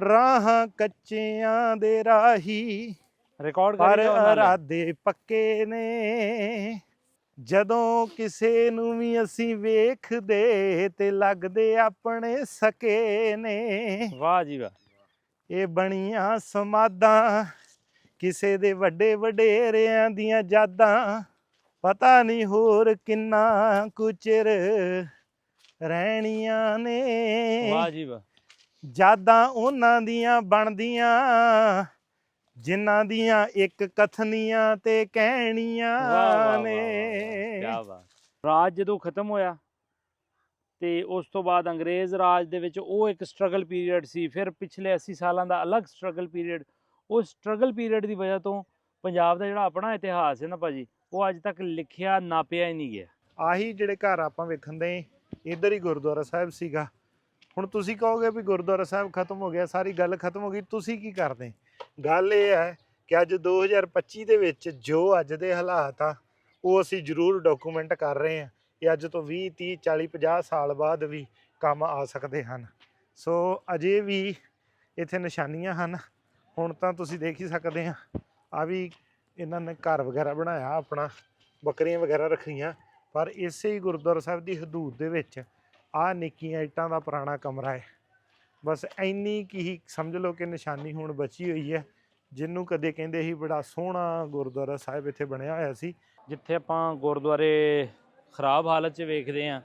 ਰਾਹਾਂ ਕੱਚਿਆਂ ਦੇ ਰਾਹੀ ਰਿਕਾਰਡ ਪਰ ਕਰੀ ਉਹਨਾਂ ਨੇ ਇਰਾਦੇ ਪੱਕੇ ਨੇ। ਜਦੋਂ ਕਿਸੇ ਨੂੰ ਵੀ ਅਸੀਂ ਵੇਖਦੇ ਤੇ ਲੱਗਦੇ ਆਪਣੇ ਸਕੇ ਨੇ। ਵਾਹ ਜੀ ਵਾਹ। ਇਹ ਬਣੀਆਂ ਸਮਾਦਾਂ ਕਿਸੇ ਦੇ ਵੱਡੇ ਵਡੇਰਿਆਂ ਦੀਆਂ ਯਾਦਾਂ। ਪਤਾ ਨਹੀਂ ਹੋਰ ਕਿੰਨਾ ਕੁ ਚਿਰ ਰਹਿਣੀਆਂ ਨੇ। ਵਾਹ ਜੀ ਵਾਹ। ਯਾਦਾਂ ਉਹਨਾਂ ਦੀਆਂ ਬਣਦੀਆਂ ਜਿਨ੍ਹਾਂ ਦੀਆਂ ਇੱਕ ਕਥਨੀਆਂ ਤੇ ਕਹਿਣੀਆਂ ਨੇ। ਬਾਤ। ਰਾਜ ਜਦੋਂ ਖਤਮ ਹੋਇਆ ਤੇ ਉਸ ਤੋਂ ਬਾਅਦ ਅੰਗਰੇਜ਼ ਰਾਜ ਦੇ ਵਿੱਚ ਉਹ ਇੱਕ ਸਟਰਗਲ ਪੀਰੀਅਡ ਸੀ ਫਿਰ ਪਿਛਲੇ 80 ਸਾਲਾਂ ਦਾ ਅਲੱਗ ਸਟਰਗਲ ਪੀਰੀਅਡ ਉਸ ਸਟਰਗਲ ਪੀਰੀਅਡ ਦੀ ਵਜ੍ਹਾ ਤੋਂ ਪੰਜਾਬ ਦਾ ਜਿਹੜਾ ਆਪਣਾ ਇਤਿਹਾਸ ਹੈ ਨਾ ਭਾਜੀ ਉਹ ਅੱਜ ਤੱਕ ਲਿਖਿਆ ਨਾਪਿਆ ਹੀ ਨਹੀਂ ਗਿਆ। ਆਹੀ ਜਿਹੜੇ ਘਰ ਆਪਾਂ ਵੇਖਣ ਦੇ ਇੱਧਰ ਹੀ ਗੁਰਦੁਆਰਾ ਸਾਹਿਬ ਸੀਗਾ। ਹੁਣ ਤੁਸੀਂ ਕਹੋਗੇ ਵੀ ਗੁਰਦੁਆਰਾ ਸਾਹਿਬ ਖਤਮ ਹੋ ਗਿਆ, ਸਾਰੀ ਗੱਲ ਖਤਮ ਹੋ ਗਈ, ਤੁਸੀਂ ਕੀ ਕਰਦੇ? ਗੱਲ ਇਹ ਹੈ ਕਿ ਅੱਜ 2025 ਦੇ ਵਿੱਚ ਜੋ ਅੱਜ ਦੇ ਹਾਲਾਤ ਆ, ਉਹ ਅਸੀਂ ਜ਼ਰੂਰ ਡਾਕੂਮੈਂਟ ਕਰ ਰਹੇ ਹਾਂ ਕਿ ਅੱਜ ਤੋਂ 20 30 40 50 ਸਾਲ ਬਾਅਦ ਵੀ ਕੰਮ ਆ ਸਕਦੇ ਹਨ। ਸੋ ਅਜੇ ਵੀ ਇੱਥੇ ਨਿਸ਼ਾਨੀਆਂ ਹਨ, ਹੁਣ ਤਾਂ ਤੁਸੀਂ ਦੇਖ ਹੀ ਸਕਦੇ ਆ ਆ ਵੀ ਇਹਨਾਂ ਨੇ ਘਰ ਵਗੈਰਾ ਬਣਾਇਆ, ਆਪਣਾ ਬੱਕਰੀਆਂ ਵਗੈਰਾ ਰੱਖੀਆਂ, ਪਰ ਇਸੇ ਹੀ ਗੁਰਦੁਆਰਾ ਸਾਹਿਬ ਦੀ ਹਦੂਦ ਦੇ ਵਿੱਚ ਆ ਨਿੱਕੀਆਂ ਇੱਟਾਂ ਦਾ ਪੁਰਾਣਾ ਕਮਰਾ ਹੈ। ਬਸ ਇੰਨੀ ਕੀ ਹੀ ਸਮਝ ਲਓ ਕਿ ਨਿਸ਼ਾਨੀ ਹੁਣ ਬਚੀ ਹੋਈ ਹੈ ਜਿਹਨੂੰ ਕਦੇ ਕਹਿੰਦੇ ਸੀ ਬੜਾ ਸੋਹਣਾ ਗੁਰਦੁਆਰਾ ਸਾਹਿਬ ਇੱਥੇ ਬਣਿਆ ਹੋਇਆ ਸੀ। ਜਿੱਥੇ ਆਪਾਂ ਗੁਰਦੁਆਰੇ ਖਰਾਬ ਹਾਲਤ 'ਚ ਵੇਖਦੇ ਆ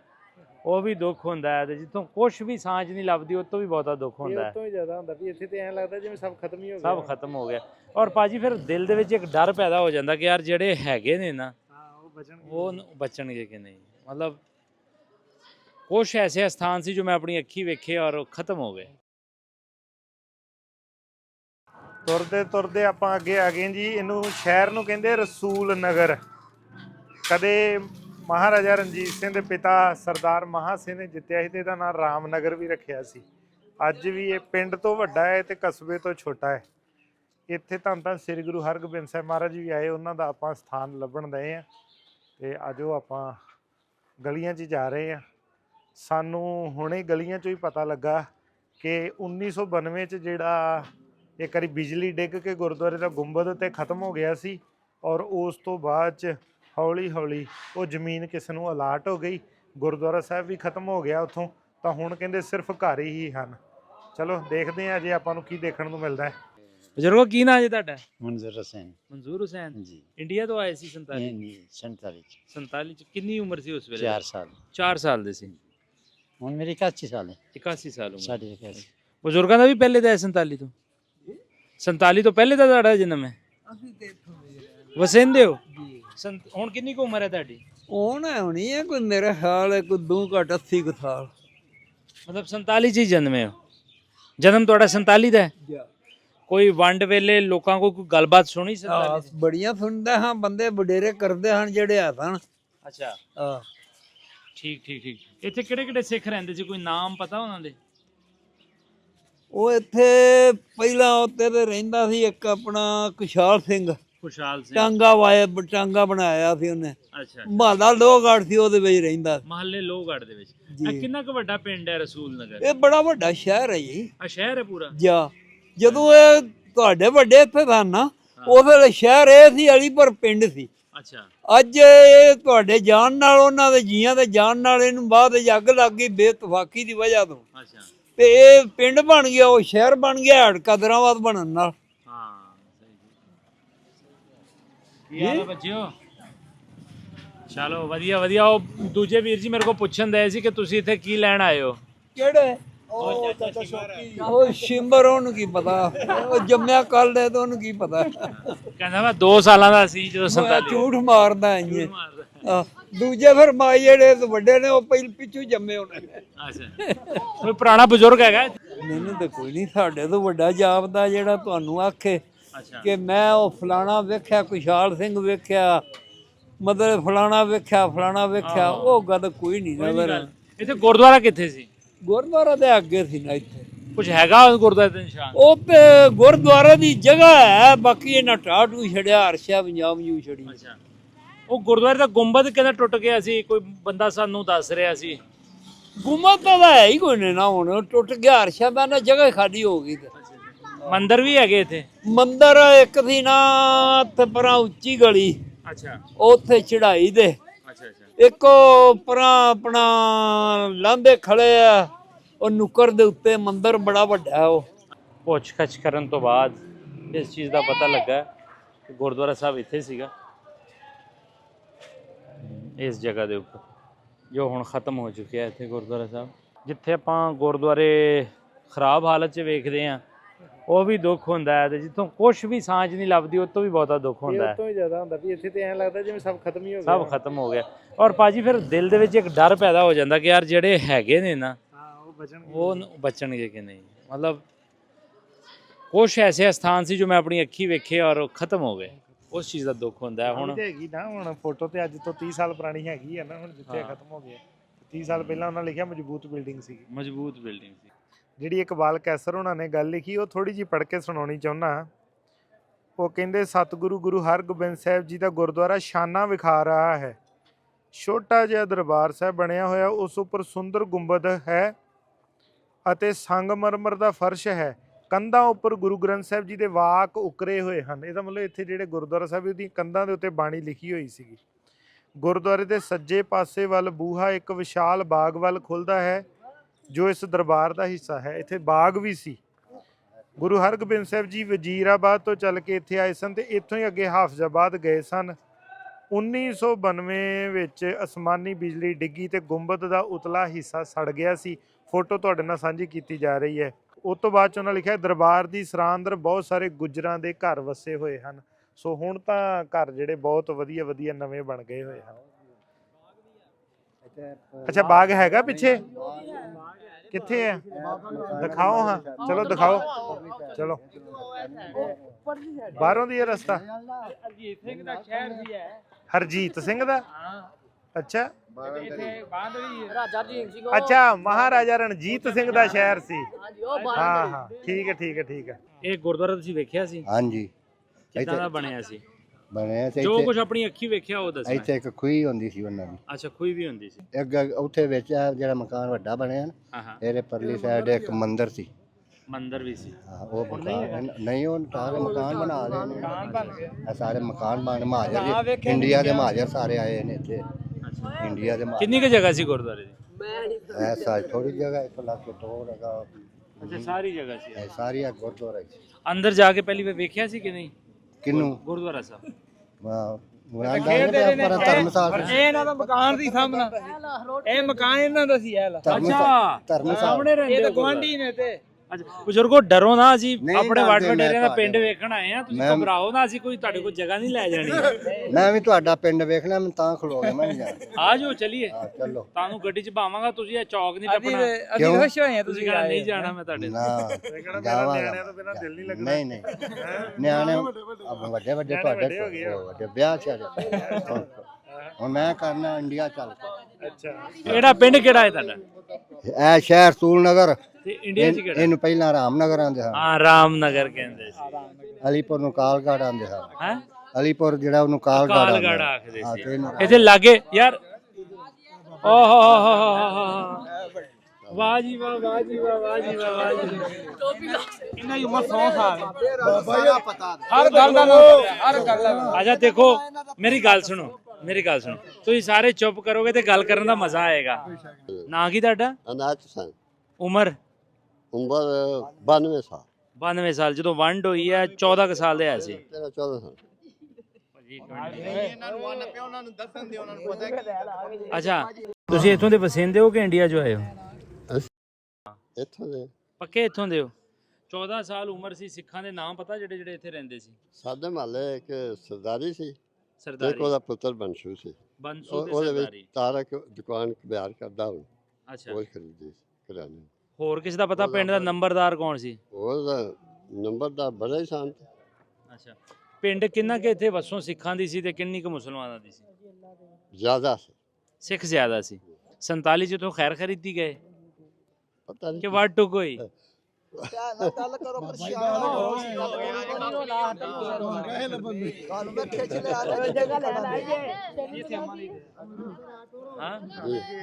ਉਹ ਵੀ ਦੁੱਖ ਹੁੰਦਾ ਹੈ ਤੇ ਜਿੱਥੋਂ ਕੁਝ ਵੀ ਸਾਂਝ ਨਹੀਂ ਲੱਭਦੀ ਉਹ ਤੋਂ ਵੀ ਬਹੁਤਾ ਦੁੱਖ ਹੁੰਦਾ ਹੈ। ਤੋਂ ਹੀ ਜ਼ਿਆਦਾ ਹੁੰਦਾ ਵੀ ਇੱਥੇ ਤੇ ਐਂ ਲੱਗਦਾ ਜਿਵੇਂ ਸਭ ਖਤਮ ਹੀ ਹੋ ਸਭ ਖਤਮ ਹੋ ਗਿਆ। ਔਰ ਪਾਜੀ ਫਿਰ ਦਿਲ ਦੇ ਵਿੱਚ ਇੱਕ ਡਰ ਪੈਦਾ ਹੋ ਜਾਂਦਾ ਕਿ ਯਾਰ ਜਿਹੜੇ ਹੈਗੇ ਨੇ ਨਾ ਹਾਂ ਉਹ ਬਚਣਗੇ। ਉਹ ਬਚਣਗੇ ਕਿ ਨਹੀਂ? ਮਤਲਬ ਕੁਛ ਐਸੇ ਸਥਾਨ ਸੀ ਜੋ ਮੈਂ ਆਪਣੀ ਅੱਖੀ ਵੇਖੇ ਔਰ ਉਹ ਖਤਮ ਹੋ ਤੁਰਦੇ ਤੁਰਦੇ ਆਪਾਂ ਅੱਗੇ ਆ ਗਏ ਜੀ। ਇਹਨੂੰ ਸ਼ਹਿਰ ਨੂੰ ਕਹਿੰਦੇ ਰਸੂਲ ਨਗਰ। ਕਦੇ ਮਹਾਰਾਜਾ ਰਣਜੀਤ ਸਿੰਘ ਦੇ ਪਿਤਾ ਸਰਦਾਰ ਮਹਾ ਸਿੰਘ ਨੇ ਜਿੱਤਿਆ ਸੀ ਤੇ ਇਹਦਾ ਨਾਮ ਰਾਮਨਗਰ ਵੀ ਰੱਖਿਆ ਸੀ। ਅੱਜ ਵੀ ਇਹ ਪਿੰਡ ਤੋਂ ਵੱਡਾ ਹੈ ਤੇ ਕਸਬੇ ਤੋਂ ਛੋਟਾ ਹੈ। ਇੱਥੇ ਤਾਂ ਤਾਂ ਸ੍ਰੀ ਗੁਰੂ ਹਰਗੋਬਿੰਦ ਸਾਹਿਬ ਮਹਾਰਾਜ ਵੀ ਆਏ, ਉਹਨਾਂ ਦਾ ਆਪਾਂ ਸਥਾਨ ਲੱਭਣ ਦਏ ਆ। ਤੇ ਉਹ ਆਪਾਂ ਗਲੀਆਂ 'ਚ ਜਾ ਰਹੇ ਆ। ਸਾਨੂੰ ਹੁਣੇ ਗਲੀਆਂ 'ਚੋਂ ਹੀ ਪਤਾ ਲੱਗਾ ਕਿ 1992 'ਚ ਜਿਹੜਾ ਇੱਕ ਵਾਰੀ ਬਿਜਲੀ ਡਿੱਗ ਕੇ ਗੁਰਦੁਆਰੇ ਦਾ ਗੁੰਬਦ ਉੱਤੇ ਖਤਮ ਹੋ ਗਿਆ ਸੀ ਔਰ ਉਸ ਤੋਂ ਬਾਅਦ 'ਚ ਹੌਲੀ ਹੌਲੀ ਉਹ ਜ਼ਮੀਨ ਕਿਸ ਨੂੰ ਅਲਾਟ ਹੋ ਗਈ ਗੁਰਦੁਆਰਾ ਸਾਹਿਬ ਵੀ ਖਤਮ ਹੋ ਗਿਆ ਉੱਥੋਂ ਤਾਂ ਹੁਣ ਕਹਿੰਦੇ ਸਿਰਫ ਘਰ ਹੀ ਹਨ। ਚਲੋ ਦੇਖਦੇ ਹਾਂ ਜੇ ਆਪਾਂ ਨੂੰ ਕੀ ਦੇਖਣ ਨੂੰ ਮਿਲਦਾ ਹੈ। ਕੀ ਨਾਂ ਜੀ ਤੁਹਾਡਾ? ਮਨਜ਼ੂਰ ਹਸੈਨ। ਮਨਜ਼ੂਰ ਹੁਸੈਨ। ਜੀ। ਇੰਡੀਆ ਤੋਂ ਆਏ ਸੀ 47 ਨਹੀਂ ਨਹੀਂ 47 47 ਚ ਕਿੰਨੀ ਉਮਰ ਸੀ ਉਸ ਵੇਲੇ? 4 ਸਾਲ। 4 ਸਾਲ ਦੇ ਸੀ। ਹੁਣ ਮੇਰੀ 81 ਸਾਲ ਹੈ। 81 ਸਾਲ ਉਮਰ। ਸਾਡੀ 81 ਬਜ਼ੁਰਗਾਂ ਦਾ ਵੀ ਪਹਿਲੇ ਦਾ 47 ਤੋਂ? 47 ਤੋਂ ਪਹਿਲੇ ਦਾ ਤੁਹਾਡਾ ਜਨਮ ਹੈ? ਅਸੀਂ ਤੇ ਵਸਿੰਦੇ ਹੋ? ਸੰਤ- ਉਮਰ ਹੈ ਤੁਹਾਡੀ? ਉਹ ਨਾ ਹੋਣੀ ਹੈ ਕੋਈ ਮੇਰਾ ਖਿਆਲ ਹੈ ਕੋਈ ਦੂ ਘਟ 80 ਕੁ ਸਾਲ। ਮਤਲਬ 47 ਚ ਜਨਮੇ ਹੋ। ਜਨਮ ਤੁਹਾਡਾ 47 ਦਾ ਹੈ? ਕੋਈ ਵੰਡ ਵੇਲੇ ਲੋਕਾਂ ਕੋਲ ਕੋਈ ਗੱਲਬਾਤ ਸੁਣੀ 47 ਬੜੀਆਂ ਸੁਣਦਾ ਹਾਂ ਬੰਦੇ ਵਡੇਰੇ ਕਰਦੇ ਹਨ ਜਿਹੜੇ ਆ ਸਨ ਅੱਛਾ। ਠੀਕ ਠੀਕ ਠੀਕ। ਇੱਥੇ ਕਿਹੜੇ ਕਿਹੜੇ ਸਿੱਖ ਰਹਿੰਦੇ ਸੀ? ਕੋਈ ਨਾਮ ਪਤਾ ਉਹਨਾਂ ਦੇ? ਉਹ ਇੱਥੇ ਪਹਿਲਾਂ ਉੱਤੇ ਤੇ ਰਹਿੰਦਾ ਸੀ ਇੱਕ ਆਪਣਾ ਕੁਸ਼ਾਲ ਸਿੰਘ। ਖੁਸ਼ਹਾਲ ਸਿੰਘ। ਟਾਂਗਾ ਵਾਇਆ ਟਾਂਗਾ ਬਣਾਇਆ ਸੀ ਉਹਨੇ। ਅੱਛਾ ਮਹੱਲਾ ਲੋਹਗੜ੍ਹ ਸੀ ਉਹਦੇ ਵਿੱਚ ਰਹਿੰਦਾ। ਮਹੱਲੇ ਲੋਹਗੜ੍ਹ ਦੇ ਵਿੱਚ। ਇਹ ਕਿੰਨਾ ਕੁ ਵੱਡਾ ਪਿੰਡ ਹੈ ਰਸੂਲ ਨਗਰ ਇਹ ਬੜਾ ਵੱਡਾ ਸ਼ਹਿਰ ਹੈ ਜੀ। ਆ ਸ਼ਹਿਰ ਹੈ ਪੂਰਾ? ਜਾ ਜਦੋਂ ਇਹ ਤੁਹਾਡੇ ਵੱਡੇ ਇੱਥੇ ਸਨ ਨਾ ਵੇਲੇ ਸ਼ਹਿਰ ਇਹ ਸੀ ਅਲੀਪੁਰ ਪਿੰਡ ਸੀ। ਅੱਛਾ। ਅੱਜ ਇਹ ਤੁਹਾਡੇ ਜਾਣ ਨਾਲ ਉਹਨਾਂ ਦੇ ਜੀਆਂ ਦੇ ਜਾਣ ਨਾਲ ਇਹਨੂੰ ਬਾਅਦ ਵਿੱਚ ਅੱਗ ਲੱਗ ਗਈ ਬੇਤਫਾਕੀ ਦੀ ਵਜ੍ਹਾ ਤੋਂ। ਅੱਛਾ। ਤੇ ਇਹ ਪਿੰਡ ਬਣ ਗਿਆ ਉਹ ਸ਼ਹਿਰ ਬਣ ਗਿਆ ਹੜਕਦਰਾਬਾਦ ਬਣਨ ਨਾਲ। ਹਾਂ ਸਹੀ ਕੀ ਹਾਲ ਹੈ ਬੱਚਿਓ? ਚਲੋ ਵਧੀਆ ਵਧੀਆ। ਉਹ ਦੂਜੇ ਵੀਰ ਜੀ ਮੇਰੇ ਕੋਲ ਪੁੱਛਣ ਦਏ ਸੀ ਕਿ ਤੁਸੀਂ ਇੱਥੇ ਕੀ ਲੈਣ ਆਏ ਹੋ? ਕਿਹੜੇ? ਉਹ ਚਾਚਾ ਸ਼ੌਕੀ। ਉਹ ਉਹਨੂੰ ਕੀ ਪਤਾ? ਉਹ ਜੰਮਿਆ ਕੱਲ ਦੇ ਤਾਂ ਉਹਨੂੰ ਕੀ ਪਤਾ? ਕਹਿੰਦਾ ਮੈਂ 2 ਸਾਲਾਂ ਦਾ ਸੀ ਜਦੋਂ ਮੈਂ 47 ਝੂਠ ਮਾਰਦਾ ਇੰਨੇ ਮਾਰਦਾ। ਦੂਜੇ ਫਿਰ ਮਾਈ ਜਿਹੜੇ ਵੱਡੇ ਨੇ ਉਹ ਪਹਿਲ ਪਿੱਛੂ ਜੰਮੇ ਹੋਣੇ। ਅੱਛਾ। ਕੋਈ ਪੁਰਾਣਾ ਬਜ਼ੁਰਗ ਹੈਗਾ? ਮੈਨੂੰ ਤਾਂ ਕੋਈ ਨਹੀਂ ਸਾਡੇ ਤੋਂ ਵੱਡਾ ਜਾਪਦਾ ਜਿਹੜਾ ਤੁਹਾਨੂੰ ਆਖੇ ਅੱਛਾ। ਕਿ ਮੈਂ ਉਹ ਫਲਾਣਾ ਵੇਖਿਆ ਕੁਸ਼ਾਲ ਸਿੰਘ ਵੇਖਿਆ ਮਤਲਬ ਫਲਾਣਾ ਵੇਖਿਆ ਫਲਾਣਾ ਵੇਖਿਆ ਉਹ ਗੱਲ ਕੋਈ ਨਹੀਂ ਨਜ਼ਰ। ਇੱਥੇ ਗੁਰਦੁਆਰਾ ਕਿੱਥੇ ਸੀ? ਗੁਰਦੁਆਰਾ ਦੇ ਅੱਗੇ ਸੀ ਨਾ ਇੱਥੇ। ਕੁਝ ਹੈਗਾ ਉਸ ਗੁਰਦੁਆਰੇ ਦੇ ਨਿਸ਼ਾਨ? ਉਹ ਤੇ ਗੁਰਦੁਆਰੇ ਦੀ ਜਗ੍ਹਾ ਹੈ ਬਾਕੀ ਇਹਨਾਂ ਟਾਟੂ ਛੜਿਆ ਅਰਸ਼ਾ ਪੰਜਾਬ ਜੂ ਛੜੀ। ਅੱਛਾ। ਉਹ ਗੁਰਦੁਆਰੇ ਦਾ ਗੁੰਬਦ ਕਿਹਦਾ ਟੁੱਟ ਗਿਆ ਸੀ? ਕੋਈ ਬੰਦਾ ਸਾਨੂੰ ਦੱਸ ਰਿਹਾ ਸੀ। ਗੁੰਮਤ ਤਾਂ ਹੈ ਹੀ ਕੋਈ ਨਹੀਂ ਨਾ ਹੁਣ ਟੁੱਟ ਗਿਆ ਅਰਸ਼ਾ ਮੈਂ ਨਾ ਜਗ੍ਹਾ ਖਾਲੀ ਹੋ ਗਈ ਤੇ। ਮੰਦਿਰ ਵੀ ਹੈਗੇ ਇੱਥੇ? ਮੰਦਰ ਇੱਕ ਸੀ ਨਾ ਤੇ ਪਰਾਂ ਉੱਚੀ ਗਲੀ। ਅੱਛਾ। ਉੱਥੇ ਚੜਾਈ ਦੇ। ਅੱਛਾ ਅੱਛਾ। ਇੱਕ ਪਰਾਂ ਆਪਣਾ ਲਾਂਦੇ ਖੜੇ ਆ। ਉਹ ਨੁੱਕਰ ਦੇ ਉੱਤੇ ਮੰਦਰ ਬੜਾ ਵੱਡਾ ਉਹ। ਪੁੱਛ ਕਰਨ ਤੋਂ ਬਾਅਦ ਇਸ ਚੀਜ਼ ਦਾ ਪਤਾ ਲੱਗਾ। ਕਿ ਗੁਰਦੁਆਰਾ ਸਾਹਿਬ ਇੱਥੇ ਸੀਗਾ। ਇਸ ਜਗ੍ਹਾ ਦੇ ਉੱਪਰ, ਜੋ ਹੁਣ ਖਤਮ ਹੋ ਚੁੱਕਿਆ ਇੱਥੇ ਗੁਰਦੁਆਰਾ ਸਾਹਿਬ। ਜਿੱਥੇ ਆਪਾਂ ਗੁਰਦੁਆਰੇ ਖਰਾਬ ਹਾਲਤ 'ਚ ਵੇਖਦੇ ਆ ਉਹ ਵੀ ਦੁੱਖ ਹੁੰਦਾ ਹੈ ਤੇ ਜਿੱਥੋਂ ਕੁਝ ਵੀ ਸਾਂਝ ਨਹੀਂ ਲੱਭਦੀ ਉਹ ਤੋਂ ਵੀ ਬਹੁਤਾ ਦੁੱਖ ਹੁੰਦਾ ਹੈ। ਤੋਂ ਹੀ ਜ਼ਿਆਦਾ ਹੁੰਦਾ ਵੀ ਇੱਥੇ ਤੇ ਐਂ ਲੱਗਦਾ ਜਿਵੇਂ ਸਭ ਖਤਮ ਹੀ ਹੋ ਗਿਆ। ਸਭ ਖਤਮ ਹੋ ਗਿਆ। ਔਰ ਪਾਜੀ ਫਿਰ ਦਿਲ ਦੇ ਵਿੱਚ ਇੱਕ ਡਰ ਪੈਦਾ ਹੋ ਜਾਂਦਾ ਕਿ ਯਾਰ ਜਿਹੜੇ ਹੈਗੇ ਨੇ ਨਾ ਹਾਂ ਉਹ ਉਹ ਬਚਣਗੇ ਕਿ ਨਹੀਂ? ਮਤਲਬ ਕੁਛ ਐਸੇ ਸਥਾਨ ਸੀ ਜੋ ਮੈਂ ਆਪਣੀ ਅੱਖੀ ਵੇਖੇ ਔਰ ਉਹ ਖਤਮ ਹੋ ਗਏ। ਉਸ ਚੀਜ਼ ਦਾ ਦੁੱਖ ਹੁੰਦਾ ਹੈ। ਹੁਣ ਹੈਗੀ ਨਾ ਹੁਣ ਫੋਟੋ ਤੇ ਅੱਜ ਤੋਂ 30 ਸਾਲ ਪੁਰਾਣੀ ਹੈਗੀ ਆ ਨਾ ਹੁਣ ਜਿੱਥੇ। ਖਤਮ ਹੋ ਗਿਆ। 30 ਸਾਲ ਪਹਿਲਾਂ ਉਹਨਾਂ ਲਿਖਿਆ ਮਜ਼ਬੂਤ ਬਿਲਡਿੰਗ ਸੀਗੀ। ਮਜ਼ਬੂਤ ਬਿਲਡਿੰਗ ਸੀ। ਜਿਹੜੀ ਇਕਬਾਲ ਕੈਸਰ ਉਹਨਾਂ ਨੇ ਗੱਲ ਲਿਖੀ, ਉਹ ਥੋੜੀ ਜੀ ਪੜ੍ਹ ਕੇ ਸੁਣਾਉਣੀ ਚਾਹੁੰਦਾ ਉਹ ਕਹਿੰਦੇ, ਸਤਿਗੁਰੂ ਗੁਰੂ ਹਰਗੋਬਿੰਦ ਸਾਹਿਬ ਜੀ ਦਾ ਗੁਰਦੁਆਰਾ ਸ਼ਾਨਾ ਵਿਖਾ ਰਿਹਾ ਹੈ। ਛੋਟਾ ਜਿਹਾ ਦਰਬਾਰ ਸਾਹਿਬ ਬਣਿਆ ਹੋਇਆ, ਉਸ ਉੱਪਰ ਸੁੰਦਰ ਗੁੰਬਦ ਹੈ ਅਤੇ ਸੰਗਮਰਮਰ ਦਾ ਫਰਸ਼ ਹੈ। ਕੰਧਾਂ ਉੱਪਰ ਗੁਰੂ ਗ੍ਰੰਥ ਸਾਹਿਬ ਜੀ ਦੇ ਵਾਕ ਉਕਰੇ ਹੋਏ ਹਨ। ਇਹਦਾ ਮਤਲਬ ਇੱਥੇ ਜਿਹੜੇ ਗੁਰਦੁਆਰਾ ਸਾਹਿਬ ਉਹਦੀ ਕੰਧਾਂ ਦੇ ਉੱਤੇ ਬਾਣੀ ਲਿਖੀ ਹੋਈ ਸੀਗੀ। ਗੁਰਦੁਆਰੇ ਦੇ ਸੱਜੇ ਪਾਸੇ ਵੱਲ ਬੂਹਾ ਇੱਕ ਵਿਸ਼ਾਲ ਬਾਗ ਵੱਲ ਖੁੱਲਦਾ ਹੈ। ਜੋ ਇਸ ਦਰਬਾਰ ਦਾ ਹਿੱਸਾ ਹੈ ਇੱਥੇ ਬਾਗ ਵੀ ਸੀ। ਗੁਰੂ ਹਰਗੋਬਿੰਦ ਸਾਹਿਬ ਜੀ ਵਜ਼ੀਰਾਬਾਦ ਤੋਂ ਚੱਲ ਕੇ ਇੱਥੇ ਆਏ ਸਨ ਤੇ ਇੱਥੋਂ ਹੀ ਅੱਗੇ ਹਾਫਜ਼ਾਬਾਦ ਗਏ ਸਨ। 1992 ਵਿੱਚ ਅਸਮਾਨੀ ਬਿਜਲੀ ਡਿੱਗੀ ਤੇ ਗੁੰਬਦ ਦਾ ਉਤਲਾ ਹਿੱਸਾ ਸੜ ਗਿਆ ਸੀ। ਫੋਟੋ ਤੁਹਾਡੇ ਨਾਲ ਸਾਂਝੀ ਕੀਤੀ ਜਾ ਰਹੀ ਹੈ। ਉਸ ਤੋਂ ਬਾਅਦ ਚ ਉਹਨਾਂ ਲਿਖਿਆ ਦਰਬਾਰ ਦੀ ਸਰਾਂ ਅੰਦਰ ਬਹੁਤ ਸਾਰੇ ਗੁੱਜਰਾਂ ਦੇ ਘਰ ਵਸੇ ਹੋਏ ਹਨ। ਸੋ ਹੁਣ ਤਾਂ ਘਰ ਜਿਹੜੇ ਬਹੁਤ ਵਧੀਆ ਵਧੀਆ ਨਵੇਂ ਬਣ ਗਏ ਹੋਏ ਹਨ। ਅੱਛਾ ਬਾਗ ਹੈਗਾ ਪਿੱਛੇ? ਕਿੱਥੇ ਹੈ ਦਿਖਾਓ ਹਾਂ। ਚਲੋ ਦਿਖਾਓ। ਚਲੋ। ਬਾਹਰੋਂ ਦੀ ਇਹ ਰਸਤਾ। ਅਜੀਤ ਸਿੰਘ ਦਾ ਸ਼ਹਿਰ ਵੀ ਹੈ ਹਰਜੀਤ ਸਿੰਘ ਦਾ? ਹਾਂ ਅੱਛਾ। ਇੱਥੇ ਬਾਂਧ ਵੀ ਹੈ ਰਾਜਾ ਜੀ ਸਿੰਘ ਅੱਛਾ ਮਹਾਰਾਜਾ ਰਣਜੀਤ ਸਿੰਘ ਦਾ ਸ਼ਹਿਰ ਸੀ। ਹਾਂ ਹਾਂ। ਠੀਕ ਹੈ ਠੀਕ ਹੈ ਠੀਕ ਹੈ। ਇਹ ਗੁਰਦੁਆਰਾ ਤੁਸੀਂ ਵੇਖਿਆ ਸੀ? ਹਾਂਜੀ। ਕਿੱਦਾਂ ਦਾ ਬਣਿਆ ਸੀ? ਬਣਿਆ ਤੇ ਜੋ ਕੁਝ ਆਪਣੀ ਅੱਖੀ ਵੇਖਿਆ ਉਹ ਦੱਸਣਾ ਇੱਥੇ ਇੱਕ ਖੂਹੀ ਹੁੰਦੀ ਸੀ ਉਹਨਾਂ ਦੀ। ਅੱਛਾ ਖੂਹੀ ਵੀ ਹੁੰਦੀ ਸੀ। ਇੱਕ ਉੱਥੇ ਵਿੱਚ ਇਹ ਜਿਹੜਾ ਮਕਾਨ ਵੱਡਾ ਬਣਿਆ ਨਾ ਹਾਂ ਹਾਂ। ਇਹਦੇ ਪਰਲੀ ਸਾਈਡ ਇੱਕ ਮੰਦਿਰ ਸੀ। ਮੰਦਿਰ ਵੀ ਸੀ। ਹਾਂ, ਉਹ ਮਕਾਨ ਨਹੀਂ ਉਹ ਸਾਰੇ ਮਕਾਨ ਬਣਾ ਲਏ ਨੇ। ਮਕਾਨ ਬਣ ਗਏ ਸਾਰੇ ਮਕਾਨ ਬਣ ਮਹਾਜਰ ਜੀ। ਇੰਡੀਆ ਦੇ ਮਹਾਜਰ ਸਾਰੇ ਆਏ ਨੇ ਇੱਥੇ। ਅੱਛਾ। ਇੰਡੀਆ ਦੇ ਕਿੰਨੀ ਕੁ ਜਗ੍ਹਾ ਸੀ ਗੁਰਦੁਆਰੇ ਦੀ? ਮੈਂ ਨਹੀਂ ਸਾਰੀ ਥੋੜੀ ਜਗ੍ਹਾ ਇੱਕ ਲੱਖ ਤੋਂ ਲਗਾ ਅੱਛਾ ਸਾਰੀ ਜਗ੍ਹਾ ਸੀ। ਸਾਰੀ ਆ ਗੁਰਦੁਆਰਾ ਸੀ ਅੰਦਰ ਜਾ ਕੇ ਪਹਿਲੀ ਵਾਰ ਵੇਖਿਆ ਸੀ ਕਿ ਨਹੀਂ? ਕਿਨੂੰ? ਗੁਰਦੁਆਰਾ ਸਾਹਿਬ। ਮੁਰਾਦ ਪਰ ਧਰਮਸਾਲ ਇਹ ਇਹਨਾਂ ਦਾ ਮਕਾਨ ਸੀ ਸਾਹਮਣਾ। ਇਹ ਮਕਾਨ ਇਹਨਾਂ ਦਾ ਸੀ ਇਹ ਲਾ ਅੱਛਾ। ਧਰਮਸਾਲ ਸਾਹਮਣੇ ਰਹਿੰਦੇ ਇਹ ਤਾਂ ਗਵਾਂਢੀ ਨੇ ਤੇ। ਅੱਛਾ ਬਜ਼ੁਰਗੋ ਡਰੋ ਨਾ ਅਸੀਂ ਨਹੀਂ ਆਪਣੇ ਡਰਦੇ, ਵੱਡ ਮੈਂ ਵਡੇਰਿਆਂ ਦਾ ਤੁਹਾਡੇ ਪਿੰਡ ਵੇਖਣ ਆਏ ਆ ਤੁਸੀਂ ਮੈਂ- ਘਬਰਾਓ ਨਾ ਅਸੀਂ ਕੋਈ ਤੁਹਾਡੇ ਕੋਲ ਜਗ੍ਹਾ ਨਹੀਂ ਲੈ ਜਾਣੀ। ਮੈਂ ਵੀ ਤੁਹਾਡਾ ਪਿੰਡ ਵੇਖਣਾ ਮੈਂ ਤਾਂ ਖਲੋ ਗਿਆ ਮੈਂ ਨਹੀਂ ਜਾਣਾ। ਆ ਜਾਓ ਚਲਿਏ। ਹਾਂ ਚਲੋ। ਤੁਹਾਨੂੰ ਗੱਡੀ 'ਚ ਪਾਵਾਂਗਾ ਤੁਸੀਂ ਇਹ ਚੌਕ ਨਹੀਂ ਅਸੀਂ ਟੱਪਣਾ। ਅਸੀਂ ਕਿਉਂ? ਖੁਸ਼ ਹੋਏ ਹਾਂ ਤੁਸੀਂ ਤੁਸੀਂ ਆਏ ਨਹੀਂ ਜਾਣਾ ਮੈਂ ਤੁਹਾਡੇ ਨਾਲ। ਨਾ ਜਾਵਾਂਗਾ। ਤੋਂ ਬਿਨਾਂ ਦਿਲ ਨਹੀਂ ਲੱਗਣਾ ਨਹੀਂ ਨਹੀਂ। ਨਿਆਣੇ ਅਬ ਵੱਡੇ ਵੱਡੇ। ਤੁਹਾਡੇ ਵੱਡੇ ਵਿਆਹ ਚ ਆ ਜਾਓ। ਹੁਣ- ਹੁਣ ਮੈਂ ਕਰਨਾ ਇੰਡੀਆ ਚੱਲ ਕੇ ਅੱਛਾ। ਕਿਹੜਾ ਪਿੰਡ ਕਿਹੜਾ ਹੈ ਤੁਹਾਡਾ? ਇਹ ਸ਼ਹਿਰ ਸੂਲ ਨਗਰ ਤੇ ਇੰਡੀਆ 'ਚ ਕਿਹੜਾ? ਇਹਨੂੰ ਪਹਿਲਾਂ ਰਾਮਨਗਰ ਆਂਦੇ ਹਨ ਹਾਂ ਰਾਮਨਗਰ ਕਹਿੰਦੇ ਸੀ। ਅਲੀਪੁਰ ਨੂੰ ਕਾਲਗੜ ਆਂਦੇ ਹਨ ਹੈ? ਅਲੀਪੁਰ ਜਿਹੜਾ ਉਹਨੂੰ ਕਾਲਗੜ ਆਂਦੇ ਕਾਲਗੜ ਹਨ। ਆਖਦੇ ਹਾਂ, ਸੀ ਤੇ ਇਹਨੂੰ ਇੱਥੇ ਲਾਗੇ ਯਾਰ। ਓਹ ਹੋ ਹੋ ਹੋ ਹੋ ਹੋ ਵਾਹ ਜੀ ਵਾਹ ਵਾਹ ਜੀ ਵਾਹ ਵਾਹ ਜੀ ਵਾਹ ਵਾਹ ਜੀ। ਇਹਨਾਂ ਦੀ ਉਮਰ 100 ਸਾਲ ਹਰ ਗੱਲ ਦਾ ਹਰ ਗੱਲ ਦਾ ਆਜਾ ਦੇਖੋ ਮੇਰੀ ਗੱਲ ਸੁਣੋ। ਮੇਰੀ ਗੱਲ ਸੁਣੋ। ਤੁਸੀਂ ਸਾਰੇ ਚੁੱਪ ਕਰੋਗੇ ਤੇ ਗੱਲ ਕਰਨ ਦਾ ਮਜ਼ਾ ਆਏਗਾ। ਨਾਂ ਕੀ ਤੁਹਾਡਾ? ਅਨਾਜ ਸਨ ਉਮਰ? ਉਮਰ 92 ਸਾਲ। 92 ਸਾਲ। ਜਦੋਂ ਵੰਡ ਹੋਈ ਹੈ 14 ਕੁ ਸਾਲ ਦੇ ਆਏ ਸੀ। ਤੇਰਾ 14 ਸਾਲ। ਅੱਛਾ ਤੁਸੀਂ ਇੱਥੋਂ ਦੇ ਵਸਿੰਦੇ ਹੋ ਕਿ ਇੰਡੀਆ ਜੋ ਆਏ ਹੋ? ਇੱਥੋਂ ਦੇ। ਪੱਕੇ ਇੱਥੋਂ ਦੇ ਹੋ। 14 ਸਾਲ ਉਮਰ ਸੀ ਸਿੱਖਾਂ ਦੇ ਨਾਮ ਪਤਾ ਜਿਹੜੇ ਜਿਹੜੇ ਇੱਥੇ ਰਹਿੰਦੇ ਸੀ? ਸਾਡੇ ਮਹੱਲੇ ਇੱਕ ਸਰਦਾਰੀ ਸੀ। ਇੱਕ ਸਰਦਾਰੀ ਉਹਦਾ ਪੁੱਤਰ ਬੰਸ਼ੂ ਸੀ। ਬੰਸੂ ਤੇ ਉਹਦੇ ਸਰਦਾਰੀ। ਵਿੱਚ ਤਾਰਕ ਦੁਕਾਨ ਬਿਆਰ ਕਰਦਾ ਹੁਣ ਅੱਛਾ। ਉਹ ਖਰੀਦੀ ਕਰਾਣੇ ਹੋਰ ਕਿਸ ਦਾ ਪਤਾ? ਪਿੰਡ ਦਾ ਨੰਬਰਦਾਰ ਕੌਣ ਸੀ? ਉਹਦਾ ਨੰਬਰ ਦਾ ਬੜਾ ਹੀ ਸ਼ਾਂਤ। ਅੱਛਾ। ਪਿੰਡ ਕਿੰਨਾ ਕਿ ਇੱਥੇ ਵਸੋਂ ਸਿੱਖਾਂ ਦੀ ਸੀ ਤੇ ਕਿੰਨੀ ਕੁ ਮੁਸਲਮਾਨਾਂ ਦੀ ਸੀ? ਜ਼ਿਆਦਾ ਸੀ। ਸਿੱਖ ਜ਼ਿਆਦਾ ਸੀ। 47 ਚ ਤੋਂ ਖੈਰ ਖਰੀਦੀ ਗਏ? ਪਤਾ ਕਿ ਨਹੀਂ ਵਾਟ ਟੂ ਕੋਈ ਗੱਲ ਕਰੋ। ਪਰੇਸ਼ਾਨ ਹੋ ਤੁਹਾਨੂੰ ਮੈਂ ਖਿੱਚ ਲਿਆ ਜਗ੍ਹਾ ਲੈ ਹਾਂ?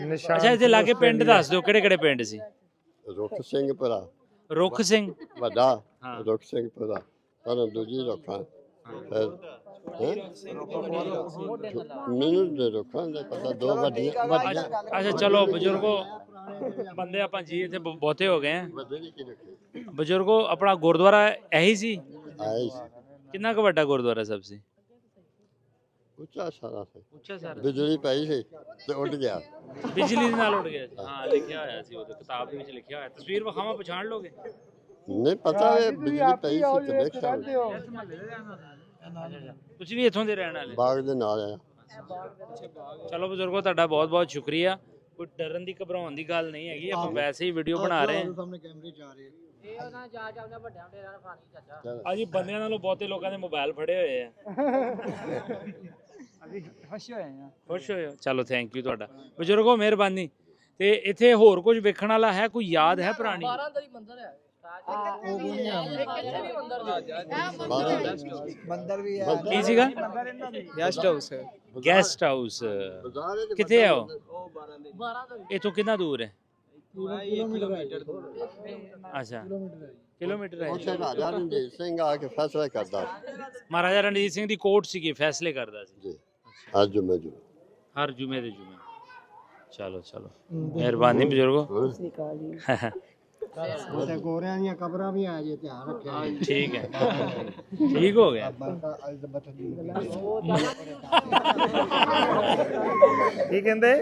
ਨਿਸ਼ਾਨ ਅੱਛਾ ਇੱਥੇ ਲਾਗੇ ਪਿੰਡ ਦੱਸ ਦਿਓ ਕਿਹੜੇ ਕਿਹੜੇ ਪਿੰਡ ਸੀ? ਰੁੱਖ ਸਿੰਘ ਭਰਾ। ਰੁੱਖ ਸਿੰਘ? ਵੱਡਾ। ਹਾਂ। ਰੁੱਖ ਸਿੰਘ ਭਰਾ। ਪਰ ਦੂਜੀ ਰੁੱਖਾਂ ਫਿਰ? ਮੈਨੂੰ ਦੇ ਰੁੱਖਾਂ ਦਾ ਪਤਾ ਦੋ ਵੱਡੀਆਂ ਵੱਡੀਆਂ ਅੱਛਾ ਚਲੋ ਬਜ਼ੁਰਗੋ ਬੰਦੇ ਆਪਾਂ ਜੀ ਇੱਥੇ ਬ- ਬਹੁਤੇ ਹੋ ਗਏ ਆ ਵੱਡੀ ਕੀ ਰੱਖੀ? ਬਜ਼ੁਰਗੋ ਆਪਣਾ ਗੁਰਦੁਆਰਾ ਇਹੀ ਸੀ? ਆਏ ਸੀ। ਕਿੰਨਾ ਕੁ ਵੱਡਾ ਗੁਰਦੁਆਰਾ ਸਾਹਿਬ ਸੀ? ਉੱਚਾ ਸਾਰਾ ਸੀ। ਉੱਚਾ ਸਾਰਾ। ਬਿਜਲੀ ਪਈ ਸੀ ਤੇ ਉੱਡ ਗਿਆ। ਬਿਜਲੀ ਦੇ ਨਾਲ ਉੱਡ ਗਿਆ ਸੀ ਹਾਂ ਲਿਖਿਆ ਹੋਇਆ ਸੀ ਉਹਦੇ ਕਿਤਾਬ ਦੇ ਵਿੱਚ ਲਿਖਿਆ ਹੋਇਆ। ਤਸਵੀਰ ਵਿਖਾਵਾਂ ਪਛਾਣ ਲੋਗੇ ਨਹੀਂ ਪਤਾ ਇਹ ਬਿਜਲੀ ਪਈ ਸੀ ਤੇ ਵੇਖਿਆ ਤੁਸੀਂ ਵੀ ਇੱਥੋਂ ਦੇ ਰਹਿਣ ਵਾਲੇ ਬਾਗ ਦੇ ਨਾਲ ਆ ਚਲੋ ਬਜ਼ੁਰਗੋ ਤੁਹਾਡਾ ਬਹੁਤ ਬਹੁਤ ਸ਼ੁਕਰੀਆ। ਕੋਈ ਡਰਨ ਦੀ ਘਬਰਾਉਣ ਦੀ ਗੱਲ ਨਹੀਂ ਹੈਗੀ ਆਪਾਂ ਵੈਸੇ ਹੀ ਵੀਡੀਓ ਬਣਾ ਰਹੇ ਹਾਂ। ਸਾਹਮਣੇ ਕੈਮਰੇ ਚ ਆ ਰਹੇ ਅਜੀ ਬੰਦਿਆਂ ਨਾਲੋਂ ਬਹੁਤੇ ਲੋਕਾਂ ਦੇ ਮੋਬਾਈਲ ਫੜੇ ਹੋਏ ਆ। ਖੁਸ਼ ਹੋਏ ਆ। ਖੁਸ਼ ਹੋਏ ਚਲੋ ਥੈਂਕ ਯੂ ਤੁਹਾਡਾ। ਬਜ਼ੁਰਗੋ ਮਿਹਰਬਾਨੀ। ਤੇ ਇੱਥੇ ਹੋਰ ਕੁਝ ਵੇਖਣ ਵਾਲਾ ਹੈ? ਕੋਈ ਯਾਦ ਹੈ ਪੁਰਾਣੀ? ਮੰਦਰ ਵੀ ਹੈ। ਕੀ ਸੀਗਾ? ਗੈਸਟ ਹਾਊਸ ਗੈਸਟ ਹਾਊਸ ਕਿੱਥੇ ਹੈ ਉਹ? ਇਥੋਂ ਕਿੰਨਾ ਦੂਰ ਹੈ? ਅੱਛਾ। ਕਿਲੋਮੀਟਰ ਹੈ। ਉੱਥੇ ਰਾਜਾ ਰਣਜੀਤ ਸਿੰਘ ਆ ਕੇ ਫੈਸਲਾ ਕਰਦਾ ਮਹਾਰਾਜਾ ਰਣਜੀਤ ਸਿੰਘ ਦੀ ਕੋਰਟ ਸੀਗੀ ਫੈਸਲੇ ਕਰਦਾ ਸੀ। ਜੀ। ਅੱਜ ਜੁਮੇ ਜੁਮੇ। ਹਰ ਜੁਮੇ ਦੇ ਜੁਮੇ। ਚਲੋ ਚਲੋ। ਮਿਹਰਬਾਨੀ ਬਜ਼ੁਰਗੋ। ਤੇ ਗੋਰਿਆਂ ਦੀਆਂ ਕਬਰਾਂ ਵੀ ਆ ਜੇ ਧਿਆਨ ਰੱਖਿਆ ਠੀਕ ਹੈ। ਠੀਕ ਹੋ ਗਿਆ। ਬਾਬਾ ਅਲਜ਼ਬਤ ਦੀ ਕੀ ਕਹਿੰਦੇ?